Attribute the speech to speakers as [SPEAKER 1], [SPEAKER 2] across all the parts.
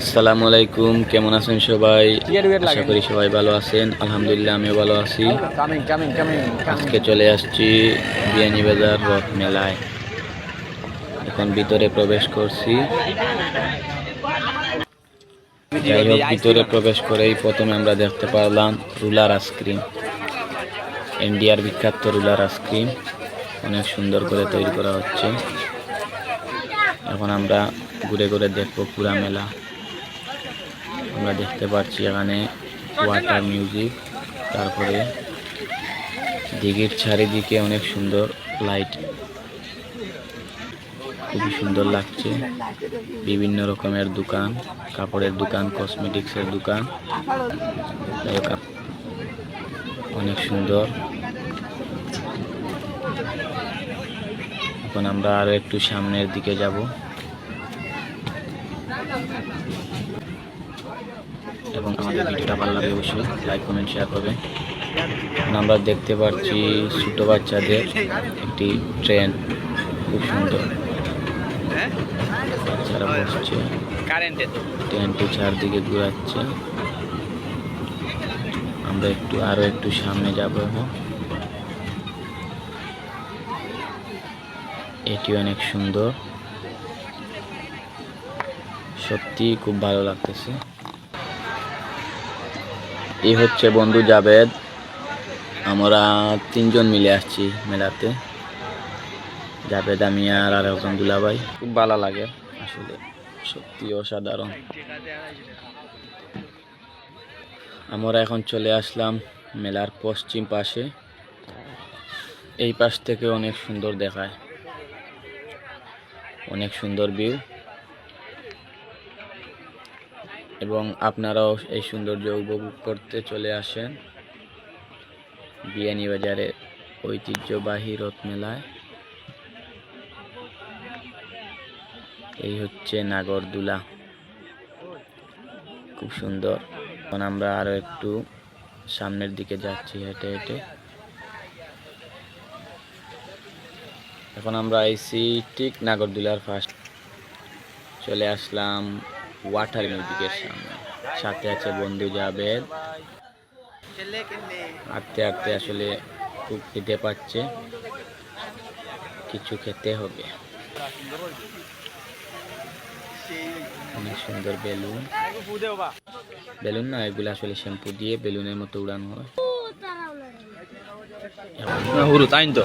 [SPEAKER 1] আসসালামু আলাইকুম কেমন আছেন সবাই? আশা করি সবাই ভালো আছেন। আলহামদুলিল্লাহ আমিও ভালো আছি। আজকে চলে আসছি বিয়ানীবাজার রথ মেলায়। এখন ভিতরে প্রবেশ করছি। যাই হোক ভিতরে প্রবেশ করেই প্রথমে আমরা দেখতে পারলাম রুলার আইসক্রিম। ইন্ডিয়ার বিখ্যাত রুলার আইসক্রিম। অনেক সুন্দর করে তৈরি করা হচ্ছে। এখন আমরা ঘুরে ঘুরে দেখব পুরা মেলা। আমরা দেখতে পাচ্ছি এখানে ওয়াটার মিউজিক তারপরে দিঘির চারিদিকে অনেক সুন্দর লাইট খুবই সুন্দর লাগছে। বিভিন্ন রকমের দোকান, কাপড়ের দোকান কসমেটিক্সের দোকান। অনেক সুন্দর। এখন আমরা আরও একটু সামনের দিকে যাব। এবং আমাদের ভিডিওটা ভালো লাগে অবশ্যই লাইক কমেন্ট শেয়ার করবে। আমরা দেখতে পাচ্ছি ছোট বাচ্চাদের একটি ট্রেন খুব সুন্দর। বাচ্চারা বসছে। ট্রেনটি চারদিকে ঘুরাচ্ছে। আমরা একটু আরও একটু সামনে যাব। এখন এটি অনেক সুন্দর। সত্যি খুব ভালো লাগতেছে। এই হচ্ছে বন্ধু জাবেদ। আমরা তিনজন মিলে আসছি মেলাতে। জাবেদ, আমি আর আর একজন দুলাভাই। খুব ভালো লাগে আসলে, সত্যি অসাধারণ। আমরা এখন চলে আসলাম মেলার পশ্চিম পাশে। এই পাশ থেকে অনেক সুন্দর দেখায়। অনেক সুন্দর ভিউ। এবং আপনারাও এই সৌন্দর্য উপভোগ করতে চলে আসেন বিয়ানীবাজারের ঐতিহ্যবাহী রথ মেলায় এই হচ্ছে নাগরদোলা। খুব সুন্দর। এখন আমরা আরও একটু সামনের দিকে যাচ্ছি হেঁটে হেঁটে। এখন আমরা আইসি ঠিক নাগরদোলার ফার্স্ট চলে আসলাম ওয়াটার মিউজিকের সামনে সাথে আছে বন্ধু জাবেদ। হাঁটতে হাঁটতে আসলে খুব খিদে পাচ্ছে। কিছু খেতে হবে। অনেক সুন্দর বেলুন। বেলুন না এগুলো আসলে শ্যাম্পু দিয়ে বেলুনের মতো উড়ানো হয়।
[SPEAKER 2] হুরু তাই তো।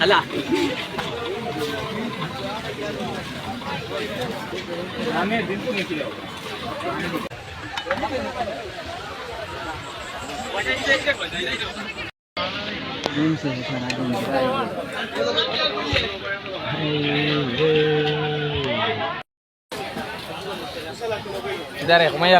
[SPEAKER 2] ಅಲ್ಲ dreams na sa. Dari, kumaya.